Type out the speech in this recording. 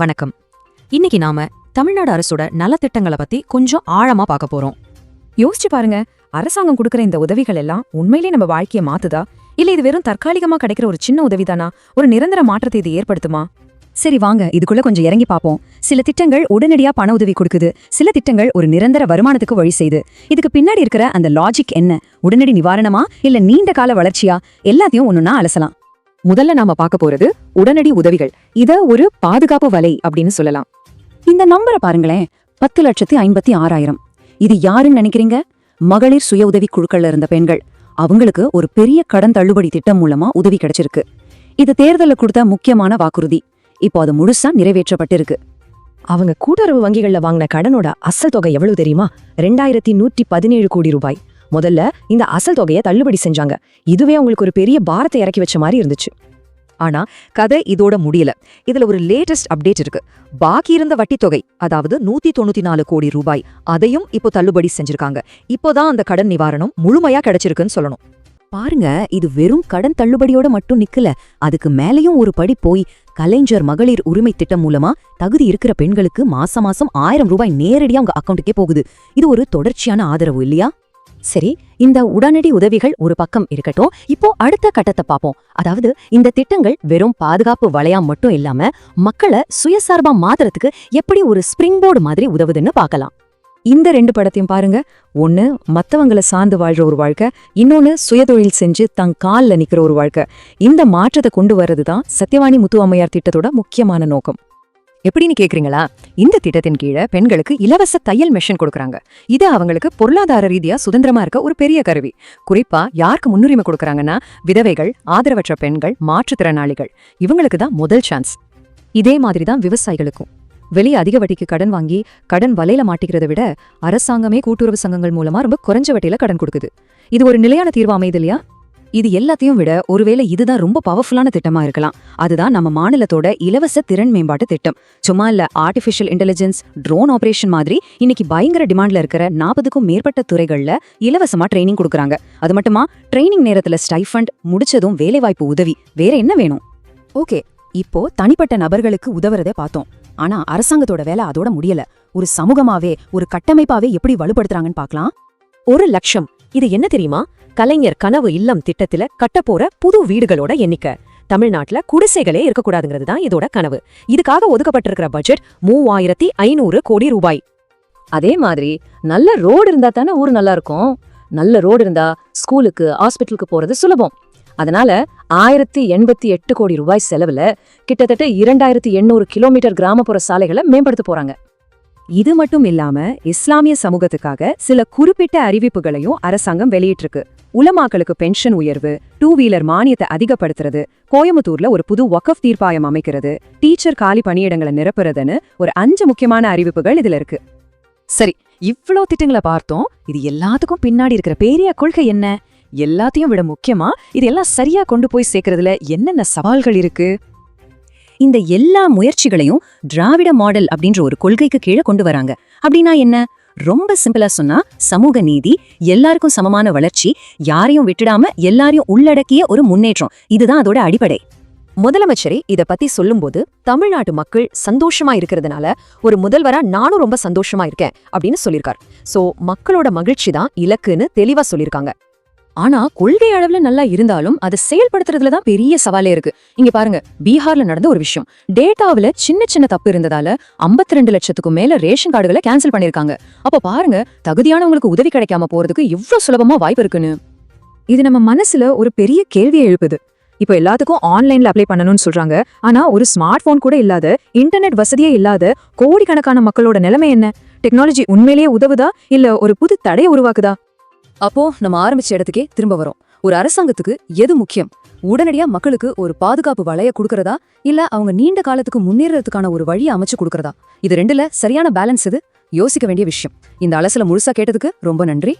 வணக்கம். இன்னைக்கு நாம தமிழ்நாடு அரசோட நலத்திட்டங்களை பத்தி கொஞ்சம் ஆழமா பார்க்க போறோம். யோசிச்சு பாருங்க அரசாங்கம் கொடுக்கற இந்த உதவிகள் எல்லாம் உண்மையிலே நம்ம வாழ்க்கைய மாத்துதா? இல்ல இது வெறும் தற்காலிகமா கிடைக்கிற ஒரு சின்ன உதவிதானா? ஒரு நிரந்தர மாற்றத்தை இது ஏற்படுத்துமா? சரி வாங்க இதுக்குள்ள கொஞ்சம் இறங்கி பாப்போம் சில திட்டங்கள் உடனடியா பண உதவி கொடுக்குது. சில திட்டங்கள் ஒரு நிரந்தர வருமானத்துக்கு வழி செய்யுது இதுக்கு பின்னாடி இருக்கிற அந்த லாஜிக் என்ன? உடனடி நிவாரணமா? இல்ல நீண்ட கால வளர்ச்சியா? எல்லாத்தையும் ஒண்ணுன்னா அலசலாம். முதல்ல நாம பார்க்க போறது உடனடி உதவிகள். இத ஒரு பாதுகாப்பு வலை அப்படின்னு சொல்லலாம். இந்த நம்பரை பாருங்களேன். பத்து லட்சத்தி ஐம்பத்தி ஆறாயிரம். இது யாருன்னு நினைக்கிறீங்க? மகளிர் சுய உதவி குழுக்கள்ல இருந்த பெண்கள். அவங்களுக்கு ஒரு பெரிய கடன் தள்ளுபடி திட்டம் மூலமா உதவி கிடைச்சிருக்கு. இது தேர்தல்ல கொடுத்த முக்கியமான வாக்குறுதி. இப்போ அது முழுசா நிறைவேற்றப்பட்டிருக்கு. அவங்க கூட்டுறவு வங்கிகள்ல வாங்கின கடனோட அசல் தொகை எவ்வளவு தெரியுமா? ரெண்டாயிரத்தி நூற்றி பதினேழு கோடி ரூபாய். முதல்ல இந்த அசல் தொகையை தள்ளுபடி செஞ்சாங்க. இதுவே அவங்களுக்கு ஒரு பெரிய பாரத்தை இறக்கி வச்ச மாதிரி இருந்துச்சு. ஆனா கதை இதோட முடியல. இதுல ஒரு லேட்டஸ்ட் அப்டேட் இருக்கு. பாக்கி இருந்த வட்டித் தொகை அதாவது நூத்தி தொண்ணூத்தி நாலு கோடி ரூபாய் அதையும் இப்போ தள்ளுபடி செஞ்சிருக்காங்க. இப்போதான் அந்த கடன் நிவாரணம் முழுமையா கிடைச்சிருக்குன்னு சொல்லணும். பாருங்க இது வெறும் கடன் தள்ளுபடியோட மட்டும் நிக்கல. அதுக்கு மேலயும் ஒரு படி போய் கலைஞர் மகளிர் உரிமை திட்டம் மூலமா தகுதி இருக்கிற பெண்களுக்கு மாசம் மாசம் ஆயிரம் ரூபாய் நேரடியா உங்க அக்கௌண்ட்டுக்கே போகுது. இது ஒரு தொடர்ச்சியான ஆதரவு இல்லையா? சரி இந்த உடனடி உதவிகள் ஒரு பக்கம் இருக்கட்டும். இப்போ அடுத்த கட்டத்தை பார்ப்போம். அதாவது இந்த திட்டங்கள் வெறும் பாதுகாப்பு வளையா மட்டும் இல்லாம மக்களை சுயசார்பா மாத்துறதுக்கு எப்படி ஒரு ஸ்பிரிங் போர்டு மாதிரி உதவுதுன்னு பார்க்கலாம். இந்த ரெண்டு படத்தையும் பாருங்க. ஒன்னு மத்தவங்கள சார்ந்து வாழ்ற ஒரு வாழ்க்கை. இன்னொன்னு சுயதொழில் செஞ்சு தன் கால்ல நிக்கிற ஒரு வாழ்க்கை. இந்த மாற்றத்தை கொண்டு வர்றதுதான் சத்யவாணி முத்து அம்மையார் திட்டத்தோட முக்கியமான நோக்கம். எப்படின்னு கேக்குறீங்களா? இந்த திட்டத்தின் கீழே பெண்களுக்கு இலவச தையல் மெஷின் கொடுக்குறாங்க. இது அவங்களுக்கு பொருளாதார ரீதியா சுதந்திரமா இருக்க ஒரு பெரிய கருவி. குறிப்பா யாருக்கு முன்னுரிமை கொடுக்குறாங்கன்னா விதவைகள் ஆதரவற்ற பெண்கள் மாற்றுத்திறனாளிகள். இவங்களுக்கு தான் முதல் சான்ஸ் இதே மாதிரி தான் விவசாயிகளுக்கும். வெளியே அதிக வட்டிக்கு கடன் வாங்கி கடன் வலையில மாட்டிக்கிறத விட அரசாங்கமே கூட்டுறவு சங்கங்கள் மூலமா ரொம்ப குறைஞ்ச வட்டியில கடன் கொடுக்குது. இது ஒரு நிலையான தீர்வு அமையுது இல்லையா? இது எல்லாத்தையும் விட ஒருவேளை இதுதான் ரொம்ப பவர்ஃபுல்லான திட்டமா இருக்கலாம். அதுதான் நம்ம மாநிலத்தோட இலவச திறன் மேம்பாட்டு திட்டம். சும்மா இல்ல ஆர்டிஃபிஷியல் இன்டெலிஜென்ஸ் ட்ரோன் ஆபரேஷன் மாதிரி இன்னைக்கு பயங்கர டிமாண்ட்ல இருக்கிற நாற்பதுக்கும் மேற்பட்ட துறைகள்ல இலவசமா ட்ரைனிங் கொடுக்குறாங்க. அது மட்டுமா ட்ரைனிங் நேரத்துல ஸ்டைஃபண்ட் முடிச்சதும் வேலைவாய்ப்பு உதவி. வேற என்ன வேணும்? ஓகே இப்போ தனிப்பட்ட நபர்களுக்கு உதவுறதே பார்த்தோம். ஆனா அரசாங்கத்தோட வேலை அதோட முடியல. ஒரு சமூகமாவே ஒரு கட்டமைப்பாவே எப்படி வலுப்படுத்துறாங்கன்னு பார்க்கலாம். ஒரு லட்சம். இது என்ன தெரியுமா? கலைஞர் கனவு இல்லம் திட்டத்துல கட்டப்போற புது வீடுகளோட எண்ணிக்கை. தமிழ்நாட்டுல குடிசைகளே இருக்கக்கூடாதுங்கிறது தான் இதோட கனவு. இதுக்காக ஒதுக்கப்பட்டிருக்கிற பட்ஜெட் மூவாயிரத்தி ஐநூறு கோடி ரூபாய். அதே மாதிரி நல்ல ரோடு இருந்தா தானே ஊர் நல்லா இருக்கும். நல்ல ரோடு இருந்தா ஸ்கூலுக்கு ஹாஸ்பிட்டலுக்கு போறது சுலபம். அதனால ஆயிரத்தி எண்பத்தி எட்டு கோடி ரூபாய் செலவுல கிட்டத்தட்ட இரண்டாயிரத்தி எண்ணூறு கிலோமீட்டர் கிராமப்புற சாலைகளை மேம்படுத்த போறாங்க. இது மட்டும் இல்லாம இஸ்லாமிய சமூகத்துக்காக சில குறிப்பிட்ட அறிவிப்புகளையும் அரசாங்கம் வெளியிட்டிருக்கு. உலமாக்களுக்கு பென்ஷன் உயர்வு டூ வீலர் மானியத்தை அதிகப்படுத்துறது கோயம்புத்தூர்ல ஒரு புது வக்கஃப் தீர்ப்பாயம் அமைக்கிறது டீச்சர் காலி பணியிடங்களை நிரப்புறதுன்னு ஒரு அஞ்சு முக்கியமான அறிவிப்புகள் இதுல இருக்கு. சரி இவ்ளோ திட்டங்களை பார்த்தோம் இது எல்லாத்துக்கும் பின்னாடி இருக்கிற பெரிய கொள்கை என்ன? எல்லாத்தையும் விட முக்கியமா இதெல்லாம் சரியா கொண்டு போய் சேர்க்கறதுல என்னென்ன சவால்கள் இருக்கு? இந்த எல்லா முயற்சிகளையும் திராவிட மாடல் அப்படின்ற ஒரு கொள்கைக்கு கீழே கொண்டு வராங்க. அப்படின்னா என்ன? ரொம்ப சிம்பிளா சொன்னா சமூக நீதி எல்லாருக்கும் சமமான வளர்ச்சி யாரையும் விட்டுடாம எல்லாரையும் உள்ளடக்கிய ஒரு முன்னேற்றம். இதுதான் அதோட அடிப்படை. முதலமைச்சரே இத பத்தி சொல்லும்போது தமிழ்நாட்டு மக்கள் சந்தோஷமா இருக்கிறதுனால ஒரு முதல்வரா நானும் ரொம்ப சந்தோஷமா இருக்கேன் அப்படின்னு சொல்லியிருக்கார். சோ மக்களோட மகிழ்ச்சி தான் இலக்குன்னு தெளிவா சொல்லியிருக்காங்க. ஆனா கொள்கை அளவுல நல்லா இருந்தாலும் அதை செயல்படுத்துறதுல தான் பெரிய சவாலே இருக்கு. இங்க பாருங்க பீகார்ல நடந்த ஒரு விஷயம். டேட்டாவுல சின்ன சின்ன தப்பு இருந்ததால 52 ரெண்டு லட்சத்துக்கும் மேல ரேஷன் கார்டுகளை கேன்சல் பண்ணிருக்காங்க அப்ப பாருங்க தகுதியானவங்களுக்கு உதவி கிடைக்காம போறதுக்கு எவ்வளவு சுலபமா வாய்ப்பு இருக்குன்னு. இது நம்ம மனசுல ஒரு பெரிய கேள்வியை எழுப்புது. இப்போ எல்லாத்துக்கும் ஆன்லைன்ல அப்ளை பண்ணணும்னு சொல்றாங்க. ஆனா ஒரு ஸ்மார்ட் போன் கூட இல்லாத இன்டர்நெட் வசதியே இல்லாத கோடிக்கணக்கான மக்களோட நிலைமை என்ன? டெக்னாலஜி உண்மையிலேயே உதவுதா? இல்ல ஒரு புது தடையை உருவாக்குதா? அப்போ நம்ம ஆரம்பிச்ச இடத்துக்கே திரும்ப வரோம். ஒரு அரசாங்கத்துக்கு எது முக்கியம்? உடனடியா மக்களுக்கு ஒரு பாதுகாப்பு வளைய கொடுக்கறதா? இல்ல அவங்க நீண்ட காலத்துக்கு முன்னேறதுக்கான ஒரு வழியை அமைச்சு கொடுக்கறதா? இது ரெண்டுல சரியான பேலன்ஸ் இது யோசிக்க வேண்டிய விஷயம். இந்த அலசல முழுசா கேட்டதுக்கு ரொம்ப நன்றி.